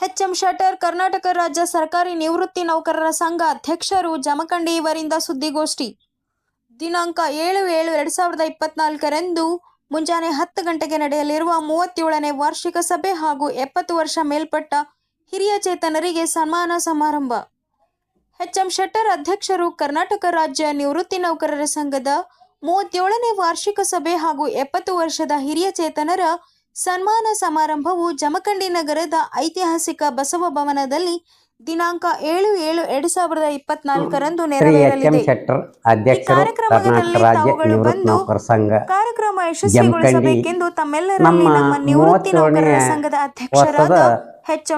HM Shettar Karnataka ರಾಜ್ಯ ಸರ್ಕಾರಿ ನಿವೃತ್ತಿ ನೌಕರರ ಸಂಘ ಅಧ್ಯಕ್ಷರು ಜಮಖಂಡಿ ಇವರಿಂದ ಸುದ್ದಿಗೋಷ್ಠಿ. ದಿನಾಂಕ ಏಳು ಏಳು ಎರಡು ಸಾವಿರದ ಇಪ್ಪತ್ನಾಲ್ಕರಂದು ಮುಂಜಾನೆ ಹತ್ತು ಗಂಟೆಗೆ ನಡೆಯಲಿರುವ ಮೂವತ್ತೇಳನೇ ವಾರ್ಷಿಕ ಸಭೆ ಹಾಗೂ ಎಪ್ಪತ್ತು ವರ್ಷ ಮೇಲ್ಪಟ್ಟ ಹಿರಿಯ ಚೇತನರಿಗೆ ಸನ್ಮಾನ ಸಮಾರಂಭ. ಎಚ್ಎಂ ಶೆಟ್ಟರ್ ಅಧ್ಯಕ್ಷರು ಕರ್ನಾಟಕ ರಾಜ್ಯ ನಿವೃತ್ತಿ ನೌಕರರ ಸಂಘದ ಮೂವತ್ತೇಳನೇ ವಾರ್ಷಿಕ ಸಭೆ ಹಾಗೂ ಎಪ್ಪತ್ತು ವರ್ಷದ ಹಿರಿಯ ಚೇತನರ ಸನ್ಮಾನ ಸಮಾರಂಭವು ಜಮಖಂಡಿ ನಗರದ ಐತಿಹಾಸಿಕ ಬಸವ ಭವನದಲ್ಲಿ ದಿನಾಂಕ ಏಳು ಏಳು ಎರಡು ಸಾವಿರದ ಇಪ್ಪತ್ನಾಲ್ಕರಂದು ನೆರವೇರಲಿದೆ. ಕಾರ್ಯಕ್ರಮದಲ್ಲಿ ತಾವುಗಳು ಬಂದು ಕಾರ್ಯಕ್ರಮ ಯಶಸ್ವಿಗೊಳಿಸಬೇಕೆಂದು ತಮ್ಮೆಲ್ಲರಲ್ಲಿ ನಮ್ಮ ನಿವೃತ್ತಿ ನೌಕರರ ಸಂಘದ ಅಧ್ಯಕ್ಷರಾದ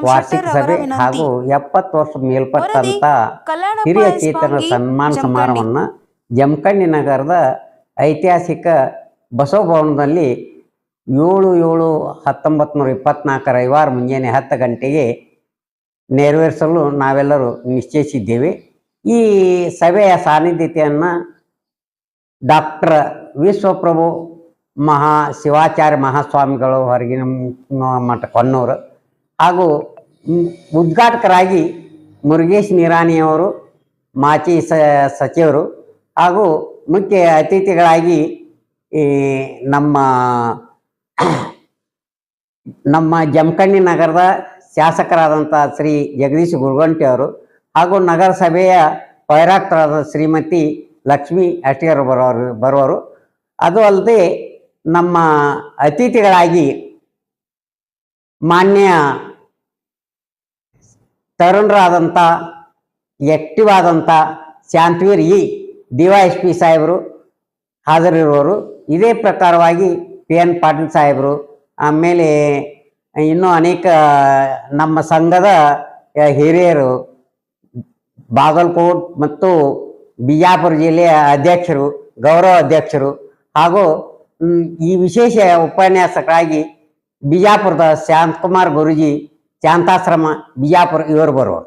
ವಾರ್ಷಿಕ ಸಭೆ ಹಾಗೂ ಎಪ್ಪತ್ತು ವರ್ಷ ಮೇಲ್ಪಟ್ಟಂತ ಹಿರಿಯ ಚೇತನ ಸನ್ಮಾನ ಸಮಾರಂಭವನ್ನ ಸಮಾರಂಭವನ್ನು ಜಮಖಂಡಿ ನಗರದ ಐತಿಹಾಸಿಕ ಬಸವ ಭವನದಲ್ಲಿ ಏಳು ಏಳು ಹತ್ತೊಂಬತ್ತು ನೂರ ಇಪ್ಪತ್ನಾಲ್ಕು ರವಿವಾರ ಮುಂಜಾನೆ ಹತ್ತು ಗಂಟೆಗೆ ನೆರವೇರಿಸಲು ನಾವೆಲ್ಲರೂ ನಿಶ್ಚಯಿಸಿದ್ದೇವೆ. ಈ ಸಭೆಯ ಸಾನ್ನಿಧ್ಯತೆಯನ್ನು ಡಾಕ್ಟರ್ ವಿಶ್ವಪ್ರಭು ಮಹಾ ಶಿವಾಚಾರ್ಯ ಮಹಾಸ್ವಾಮಿಗಳು ಹೊರಗಿನ ಮಠ ಕೊನ್ನೂರು ಹಾಗೂ ಉದ್ಘಾಟಕರಾಗಿ ಮುರುಗೇಶ್ ನಿರಾಣಿಯವರು ಮಾಜಿ ಸ, ಸಚಿವರು ಹಾಗೂ ಮುಖ್ಯ ಅತಿಥಿಗಳಾಗಿ ಈ ನಮ್ಮ ನಮ್ಮ ಜಮಖಂಡಿ ನಗರದ ಶಾಸಕರಾದಂಥ ಶ್ರೀ ಜಗದೀಶ್ ಗುರುಗಂಟಿ ಅವರು ಹಾಗೂ ನಗರಸಭೆಯ ವೈರಾಕ್ತರಾದ ಶ್ರೀಮತಿ ಲಕ್ಷ್ಮೀ ಅಷ್ಟಿಯರು ಬರೋರು, ಬರುವರು. ಅದು ಅಲ್ಲದೆ ನಮ್ಮ ಅತಿಥಿಗಳಾಗಿ ಮಾನ್ಯ ತರುಣರಾದಂಥ ಆಕ್ಟಿವ್ ಆದಂಥ Shantaveer E D Y S P ಸಾಹೇಬರು ಹಾಜರಿರುವರು. ಇದೇ ಪ್ರಕಾರವಾಗಿ ಪಿ ಎನ್ ಪಾಟೀಲ್ ಸಾಹೇಬರು, ಆಮೇಲೆ ಇನ್ನೂ ಅನೇಕ, ನಮ್ಮ ಸಂಘದ ಹಿರಿಯರು ಬಾಗಲಕೋಟ್ ಮತ್ತು ಬಿಜಾಪುರ ಜಿಲ್ಲೆಯ ಅಧ್ಯಕ್ಷರು, ಗೌರವ ಅಧ್ಯಕ್ಷರು ಹಾಗೂ ಈ ವಿಶೇಷ ಉಪನ್ಯಾಸಕರಾಗಿ ಬಿಜಾಪುರದ ಶಾಂತಕುಮಾರ್ ಗುರುಜಿ ಶಾಂತಾಶ್ರಮ ಬಿಜಾಪುರ ಇವರು ಬರುವರು.